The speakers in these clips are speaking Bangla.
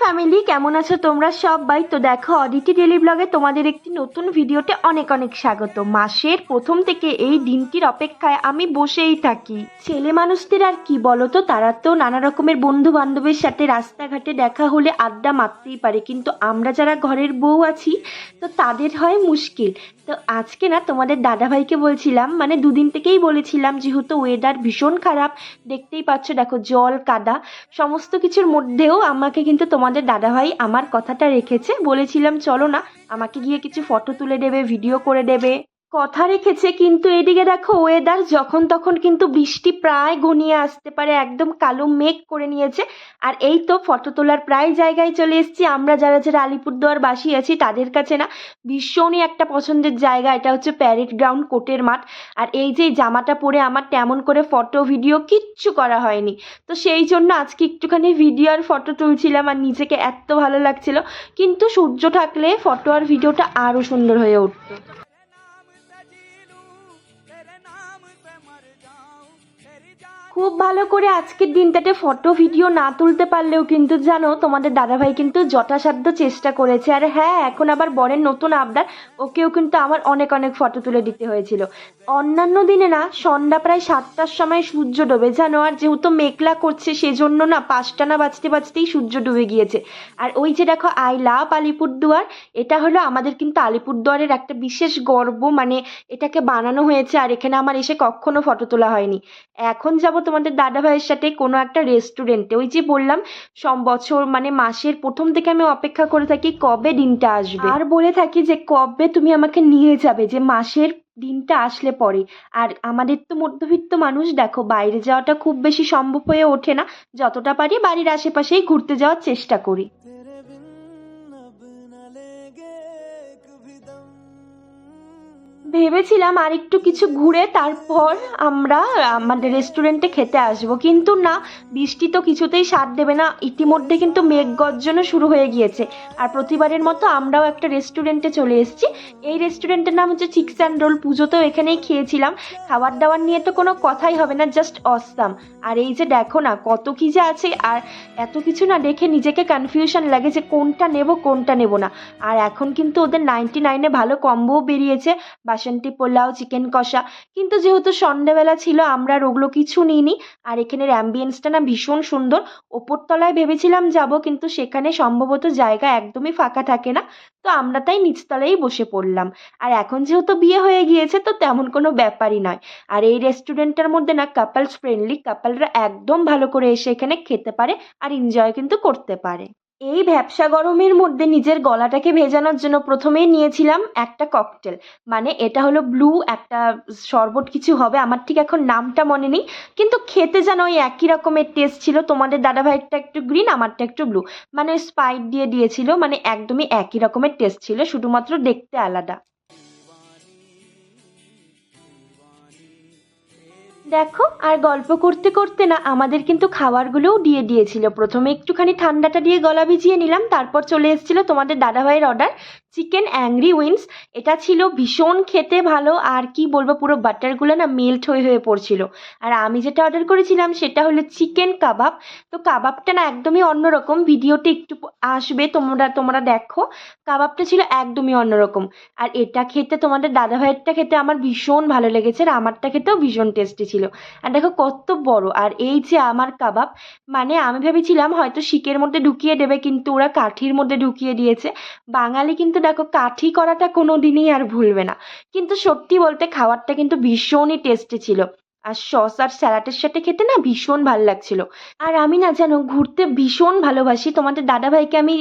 ফ্যামিলি কেমন আছো তোমরা সবাই? তো দেখো অডিটি ডেলি ব্লগে তোমাদের একটি নতুন ভিডিওতে অনেক অনেক স্বাগত। মাসের প্রথম থেকে এই দিনটির অপেক্ষায় আমি বসেই থাকি। ছেলে মানুষদের আর কি বলো তো তারা তো নানা রকমের বন্ধু বান্ধবের সাথে রাস্তাঘাটে দেখা হলে আড্ডা মারতেই পারে। কিন্তু আমরা যারা ঘরের বউ আছি, তো তাদের হয় মুশকিল। তো আজকে না, তোমাদের দাদাভাইকে বলছিলাম মানে দুদিন থেকেই বলেছিলাম, যেহেতু ওয়েদার ভীষণ খারাপ, দেখতেই পাচ্ছ, দেখো জল কাদা, সমস্ত কিছুর মধ্যেও আমাকে কিন্তু তোমাদের দাদাভাই আমার কথাটা রেখেছে, বলেছিলাম, চলো না, আমাকে গিয়ে কিছু ফটো তুলে দেবে ভিডিও করে দেবে। কথা রেখেছে, কিন্তু এদিকে দেখো ওয়েদার যখন তখন কিন্তু বৃষ্টি প্রায় ঘনিয়ে আসতে পারে, একদম কালো মেঘ করে নিয়েছে। আর এই তো ফটো তোলার প্রায় জায়গায় চলে এসেছি। আমরা যারা যারা আলিপুরদুয়ার বাসী আছি, তাদের কাছে না ভীষণই একটা পছন্দের জায়গা। এটা হচ্ছে প্যারেড গ্রাউন্ড কোর্টের মাঠ। আর এই যে জামাটা পরে আমার তেমন করে ফটো ভিডিও কিচ্ছু করা হয়নি। তো সেই জন্য আজকে একটুখানি ভিডিও আর ফটো তুলছিলাম আর নিজেকে এত ভালো লাগছিল। কিন্তু সূর্য থাকলে ফটো আর ভিডিওটা আরও সুন্দর হয়ে উঠতো। हर जा খুব ভালো করে আজকের দিনটাতে ফটো ভিডিও না তুলতে পারলেও কিন্তু জানো, তোমাদের দাদাভাই কিন্তু যথাসাধ্য চেষ্টা করেছে। আর হ্যাঁ এখন আবার বরের নতুন আবদার, ওকেও কিন্তু আমার অনেক অনেক ফটো তুলে দিতে হয়েছিল। অন্যান্য দিনে না, সন্ধ্যা প্রায় সাতটার সময় সূর্য ডোবে। জানো, আর যেহেতু মেঘলা করছে, সেজন্য না পাঁচটা না বাজতে বাজতেই সূর্য ডুবে গিয়েছে। আর ওই যে দেখো আই লাভ আলিপুরদুয়ার, এটা হলো আমাদের কিন্তু আলিপুরদুয়ারের একটা বিশেষ গর্ব। মানে এটাকে বানানো হয়েছে, আর এখানে আমার এসে কখনো ফটো তোলা হয়নি। এখন যাব তোমাদের দাদা ভাইয়ের সাথে কোনো একটা রেস্টুরেন্টে ওই যে বললাম সব বছর মানে মাসের প্রথম থেকে আমি অপেক্ষা করে থাকি কবে দিনটা আসবে। আর বলে থাকি যে কবে তুমি আমাকে নিয়ে যাবে, যে মাসের দিনটা আসলে পরে। আর আমাদের তো মধ্যবিত্ত মানুষ, দেখো, বাইরে যাওয়াটা খুব বেশি সম্ভব হয়ে ওঠে না। যতটা পারি বাড়ির আশেপাশেই ঘুরতে যাওয়ার চেষ্টা করি। ভেবেছিলাম আর একটু কিছু ঘুরে তারপর আমরা, আমাদের রেস্টুরেন্টে খেতে আসব। কিন্তু না, বৃষ্টি তো কিছুতেই সাথ দেবে না। ইতিমধ্যে কিন্তু মেঘ গর্জনও শুরু হয়ে গিয়েছে। আর প্রতিবারের মতো আমরাও একটা রেস্টুরেন্টে চলে এসেছি। এই রেস্টুরেন্টের নাম হচ্ছে চিক্স অ্যান্ড রোল পুজোতেও এখানেই খেয়েছিলাম। খাবার দাবার নিয়ে তো কোনো কথাই হবে না জাস্ট অসাম আর এই যে দেখো না, কত কি যে আছে। আর এত কিছু না দেখে নিজেকে কনফিউশন লাগে যে কোনটা নেব কোনটা নেব না। আর এখন কিন্তু ওদের নাইনটি নাইনে ভালো কম্বোও বেরিয়েছে। বাসন্তী পোলাও চিকেন কষা। কিন্তু যেহেতু সন্ধ্যেবেলা ছিল, আমরা আর ওগুলো কিছু নিইনি। আর এখানের অ্যাম্বিয়েন্সটা না ভীষণ সুন্দর। ওপরতলায় ভেবেছিলাম যাব, কিন্তু সেখানে সম্ভবত জায়গা একদমই ফাঁকা থাকে না। তো আমরা তাই নিচতলায় বসে পড়লাম। আর এখন যেহেতু বিয়ে হয়ে গিয়েছে, তো তেমন কোনো ব্যাপারই নয়। আর এই রেস্টুরেন্টটার মধ্যে না কাপলস ফ্রেন্ডলি কাপলরা একদম ভালো করে এসে এখানে খেতে পারে আর এনজয় কিন্তু করতে পারে। এই ভ্যাবসা গরমের মধ্যে নিজের গলাটাকে ভেজানোর জন্য প্রথমেই নিয়েছিলাম একটা ককটেল মানে এটা হলো ব্লু একটা শরবত কিছু হবে। আমার ঠিক এখন নামটা মনে নেই। কিন্তু খেতে যেন ওই একই রকমের টেস্ট ছিল। তোমাদের দাদাভাইয়েরটা একটু গ্রিন আমারটা একটু ব্লু মানে স্পাইট দিয়ে দিয়েছিল। মানে একদমই একই রকমের টেস্ট ছিল। শুধুমাত্র দেখতে আলাদা। দেখো, আর গল্প করতে করতে না, আমাদের কিন্তু খাবারগুলোও দিয়ে দিয়েছিল। প্রথমে একটুখানি ঠান্ডাটা দিয়ে গলা ভিজিয়ে নিলাম, তারপর চলে এসেছিল তোমাদের দাদাভাইয়ের অর্ডার চিকেন অ্যাংরি উইন্স এটা ছিল ভীষণ খেতে ভালো, আর কি বলব, পুরো বাটারগুলো না মেল্ট হয়ে হয়ে পড়ছিল। আর আমি যেটা অর্ডার করেছিলাম সেটা হলো চিকেন কাবাব তো কাবাবটা না একদমই অন্যরকম, ভিডিওতে একটু আসবে, তোমরা তোমরা দেখো। কাবাবটা ছিল একদমই অন্যরকম। আর এটা খেতে, তোমাদের দাদাভাইয়েরটা খেতে আমার ভীষণ ভালো লেগেছে, আর আমারটা খেতেও ভীষণ টেস্টি ছিল। আর দেখো কত বড়, আর এই যে আমার কাবাব মানে আমি ভেবেছিলাম হয়তো শিকের মধ্যে ঢুকিয়ে দেবে, কিন্তু ওরা কাঠির মধ্যে ঢুকিয়ে দিয়েছে। বাঙালি কিন্তু দেখো, কাঠি করাটা কোনোদিনই আর ভুলবে না। কিন্তু সত্যি বলতে খাবারটা কিন্তু ভীষণই টেস্টি ছিল। আর সস আর স্যালাডের সাথে খেতে না ভীষণ ভালো লাগছিল। আর আমি না যেন ঘুরতে ভীষণ ভালোবাসি। তোমাদের দাদাভাইকে আমি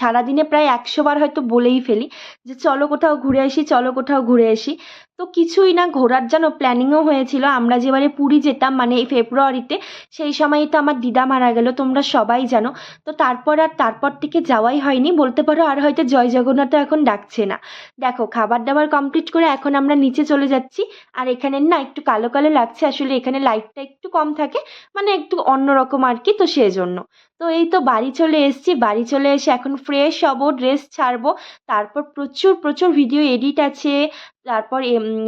সারাদিনে প্রায় একশো বার হয়তো বলেই ফেলি যে, চলো কোথাও ঘুরে আসি, চলো কোথাও ঘুরে আসি। তো কিছুই না, ঘোরার যেন প্ল্যানিংও হয়েছিল। আমরা যেবারে পুরী যেতাম মানে এই ফেব্রুয়ারিতে, সেই সময়ই তো আমার দিদা মারা গেল, তোমরা সবাই জানো। তো তারপর আর তারপর থেকে যাওয়াই হয়নি। বলতে পারো আর হয়তো জয় জগন্নাথ এখন ডাকছে না। দেখো, খাবার দাবার কমপ্লিট করে এখন আমরা নিচে চলে যাচ্ছি। আর এখানে না একটু কালো কালো লাগছে আসলে এখানে লাইটটা একটু কম থাকে মানে একটু অন্যরকম আর কি, তো সেজন্য। তো এই তো বাড়ি চলে এসেছি, বাড়ি চলে এসে এখন ফ্রেশ হব ড্রেস ছাড়বো, তারপর প্রচুর প্রচুর ভিডিও এডিট আছে, তারপর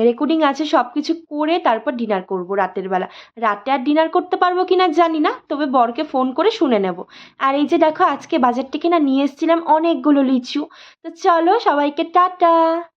রেকর্ডিং আছে সব কিছু করে তারপর ডিনার করব রাতের বেলা। রাতে আর ডিনার করতে পারব কি না জানি না, তবে বরকে ফোন করে শুনে নেব। আর এই যে দেখো, আজকে বাজার থেকে না নিয়ে এসেছিলাম অনেকগুলো লিচু। তো চলো সবাইকে টাটা!